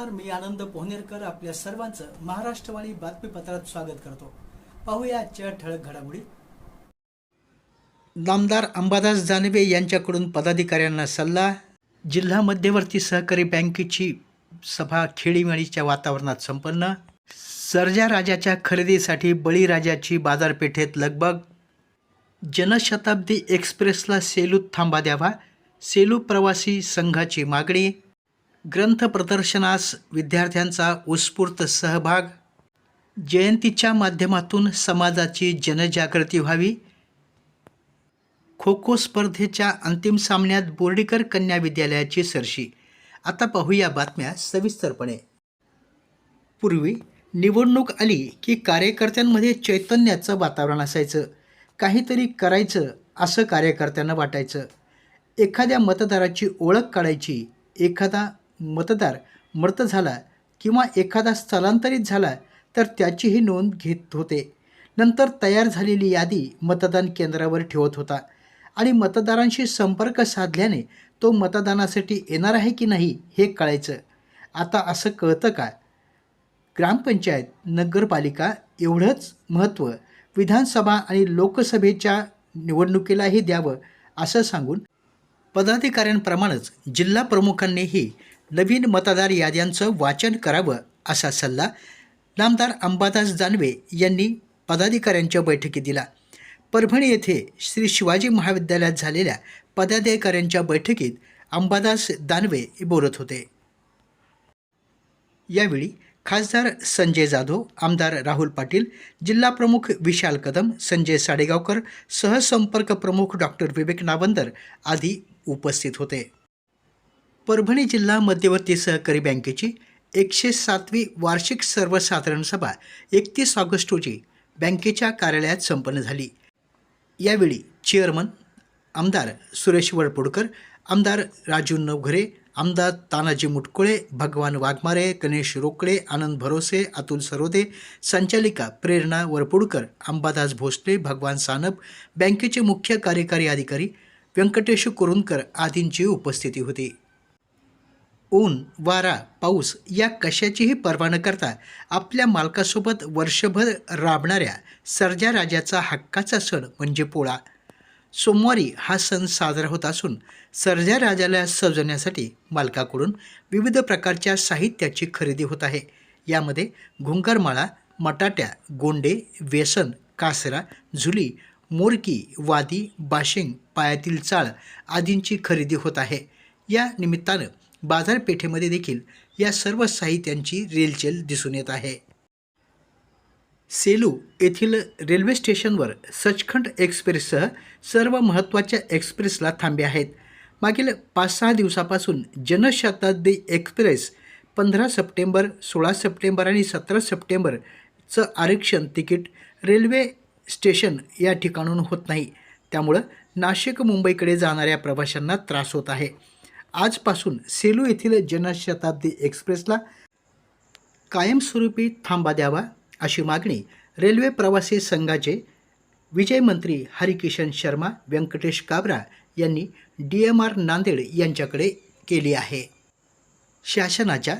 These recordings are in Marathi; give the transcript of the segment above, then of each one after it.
नमस्कार मी आनंद पोहनेरकर आपल्या सर्वांचं महाराष्ट्रवाणी बातमीपत्रात स्वागत करतो. पाहूया आजच्या ठळक घडामोडी. नामदार अंबादास जानवे यांच्याकडून पदाधिकाऱ्यांना सल्ला जिल्हा मध्यवर्ती सहकारी बँकेची सभा खेळीमेळीच्या वातावरणात संपन्न सर्जा राजाच्या खरेदीसाठी बळीराजाची बाजारपेठेत लगबग जनशताब्दी एक्सप्रेसला सेलूत थांबा द्यावा सेलू प्रवासी संघाची मागणी ग्रंथ प्रदर्शनास विद्यार्थ्यांचा उत्स्फूर्त सहभाग. जयंतीच्या माध्यमातून समाजाची जनजागृती व्हावी. खो खो स्पर्धेच्या अंतिम सामन्यात बोर्डीकर कन्या विद्यालयाची सरशी. आता पाहूया बातम्या सविस्तरपणे. पूर्वी निवडणूक आली की कार्यकर्त्यांमध्ये चैतन्याचं वातावरण असायचं. काहीतरी करायचं असं कार्यकर्त्यांना वाटायचं. एखाद्या मतदाराची ओळख काढायची एखादा मतदार मृत झाला किंवा एखादा स्थलांतरित झाला तर त्याचीही नोंद घेत होते. नंतर तयार झालेली यादी मतदान केंद्रावर ठेवत होता आणि मतदारांशी संपर्क साधल्याने तो मतदानासाठी येणार आहे की नाही हे कळायचं. आता असं कळतं का? ग्रामपंचायत नगरपालिका एवढंच महत्त्व विधानसभा आणि लोकसभेच्या निवडणुकीलाही द्यावं असं सांगून पदाधिकाऱ्यांप्रमाणेच जिल्हा प्रमुखांनीही नवीन मतदार याद्यांचं वाचन करावं असा सल्ला नामदार अंबादास दानवे यांनी पदाधिकाऱ्यांच्या बैठकीत दिला. परभणी येथे श्री शिवाजी महाविद्यालयात झालेल्या पदाधिकाऱ्यांच्या बैठकीत अंबादास दानवे बोलत होते. यावेळी खासदार संजय जाधव आमदार राहुल पाटील जिल्हा प्रमुख विशाल कदम संजय साडेगावकर सहसंपर्क प्रमुख डॉक्टर विवेक नावंदर आदी उपस्थित होते. परभणी जिल्हा मध्यवर्ती सहकारी बँकेची एकशे सातवी वार्षिक सर्वसाधारण सभा एकतीस ऑगस्ट रोजी बँकेच्या कार्यालयात संपन्न झाली. यावेळी चेअरमन आमदार सुरेश वळपुडकर आमदार राजू नवघरे आमदार तानाजी मुटकुळे भगवान वाघमारे गणेश रोकडे आनंद भरोसे अतुल सरोदे संचालिका प्रेरणा वरपुडकर अंबादास भोसले भगवान सानप बँकेचे मुख्य कार्यकारी अधिकारी व्यंकटेश कुरुंदकर आदींची उपस्थिती होती. ऊन वारा पाऊस या कशाचीही पर्वा न करता आपल्या मालकासोबत वर्षभर राबणाऱ्या सर्जा राजाचा हक्काचा सण म्हणजे पोळा. सोमवारी हा सण साजरा होत असून सर्जा राजाला सजवण्यासाठी मालकाकडून विविध प्रकारच्या साहित्याची खरेदी होत आहे. यामध्ये घुंकरमाळा मटाट्या गोंडे व्यसन कासरा झुली मोरकी वादी बाशिंग पायातील चाळ आदींची खरेदी होत आहे. या निमित्तानं बाजारपेठेमध्ये देखील या सर्व साहित्यांची रेलचेल दिसून येत आहे. सेलू येथील रेल्वे स्टेशनवर सचखंड एक्सप्रेससह सर्व महत्त्वाच्या एक्सप्रेसला थांबे आहेत. मागील पाच सहा दिवसापासून जनशताब्दी एक्सप्रेस पंधरा सप्टेंबर सोळा सप्टेंबर आणि सतरा सप्टेंबरचं आरक्षण तिकीट रेल्वे स्टेशन या ठिकाणून होत नाही. त्यामुळं नाशिक मुंबईकडे जाणाऱ्या प्रवाशांना त्रास होत आहे. आजपासून सेलू येथील जनशताब्दी एक्सप्रेसला कायमस्वरूपी थांबा द्यावा अशी मागणी रेल्वे प्रवासी संघाचे विजयमंत्री हरिकिशन शर्मा व्यंकटेश काबरा यांनी डी एम आर नांदेड यांच्याकडे केली आहे. शासनाच्या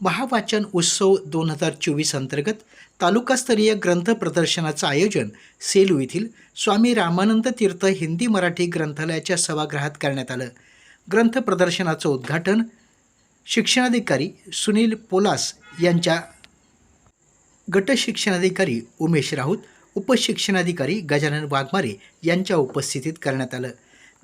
महावाचन उत्सव दोन हजार चोवीस अंतर्गत तालुकास्तरीय ग्रंथ प्रदर्शनाचं आयोजन सेलू येथील स्वामी रामानंद तीर्थ हिंदी मराठी ग्रंथालयाच्या सभागृहात करण्यात आलं. ग्रंथ प्रदर्शनाचं उद्घाटन शिक्षणाधिकारी सुनील पोलास यांच्या गट शिक्षणाधिकारी उमेश राऊत उपशिक्षणाधिकारी गजानन वाघमारे यांच्या उपस्थितीत करण्यात आलं.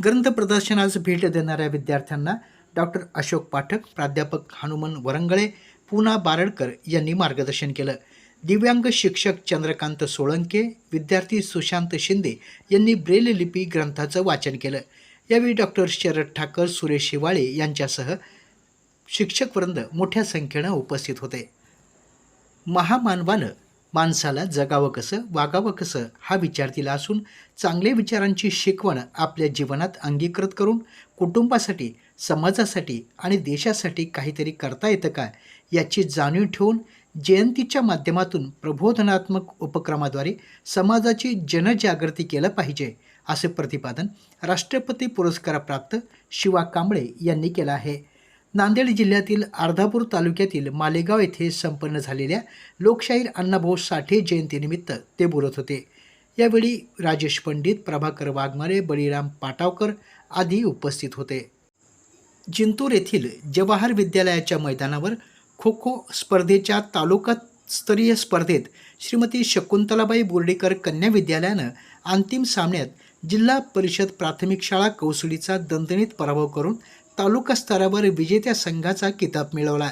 ग्रंथ प्रदर्शनास भेट देणाऱ्या विद्यार्थ्यांना डॉक्टर अशोक पाठक प्राध्यापक हनुमन वरंगळे पूना बारडकर यांनी मार्गदर्शन केलं. दिव्यांग शिक्षक चंद्रकांत सोळंके विद्यार्थी सुशांत शिंदे यांनी ब्रेल लिपी ग्रंथाचं वाचन केलं. यावेळी डॉक्टर शरद ठाकर सुरेश शिवाळे यांच्यासह शिक्षकवृंद मोठ्या संख्येनं उपस्थित होते. महामानवानं माणसाला जगावं कसं वागावं कसं हा विचार दिला असून चांगल्या विचारांची शिकवण आपल्या जीवनात अंगीकृत करून कुटुंबासाठी समाजासाठी आणि देशासाठी काहीतरी करता येतं का याची जाणीव ठेवून जयंतीच्या माध्यमातून प्रबोधनात्मक उपक्रमाद्वारे समाजाची जनजागृती केलं पाहिजे. असे प्रतिपादन राष्ट्रपती पुरस्कारप्राप्त शिवा कांबळे यांनी केलं आहे. नांदेड जिल्ह्यातील अर्धापूर तालुक्यातील मालेगाव येथे संपन्न झालेल्या लोकशाहीर अण्णाभाऊ साठे जयंतीनिमित्त ते बोलत होते. यावेळी राजेश पंडित प्रभाकर वाघमारे बळीराम पाटावकर आदी उपस्थित होते. जिंतूर येथील जवाहर विद्यालयाच्या मैदानावर खो खो स्पर्धेच्या तालुकास्तरीय स्पर्धेत श्रीमती शकुंतलाबाई बोर्डीकर कन्या विद्यालयानं अंतिम सामन्यात जिल्हा परिषद प्राथमिक शाळा कौसडीचा दणदणीत पराभव करून तालुका स्तरावर विजेत्या संघाचा किताब मिळवला.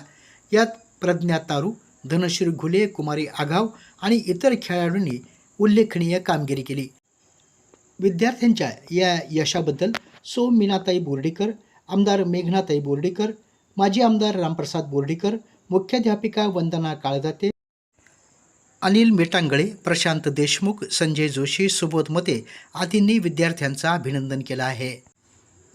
यात प्रज्ञा तारू धनश्री घुले कुमारी आघाव आणि इतर खेळाडूंनी उल्लेखनीय कामगिरी केली. विद्यार्थ्यांच्या या यशाबद्दल सो मीनाताई बोर्डीकर आमदार मेघनाताई बोर्डीकर माजी आमदार रामप्रसाद बोर्डीकर मुख्याध्यापिका वंदना काळदाते अनिल मेटांगळे प्रशांत देशमुख संजय जोशी सुबोध मते आदींनी विद्यार्थ्यांचं अभिनंदन केलं आहे.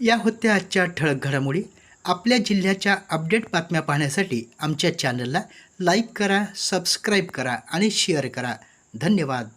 या होत्या आजच्या ठळक घडामोडी. आपल्या जिल्ह्याच्या अपडेट बातम्या पाहण्यासाठी आमच्या चॅनलला लाईक करा सबस्क्राईब करा आणि शेअर करा. धन्यवाद.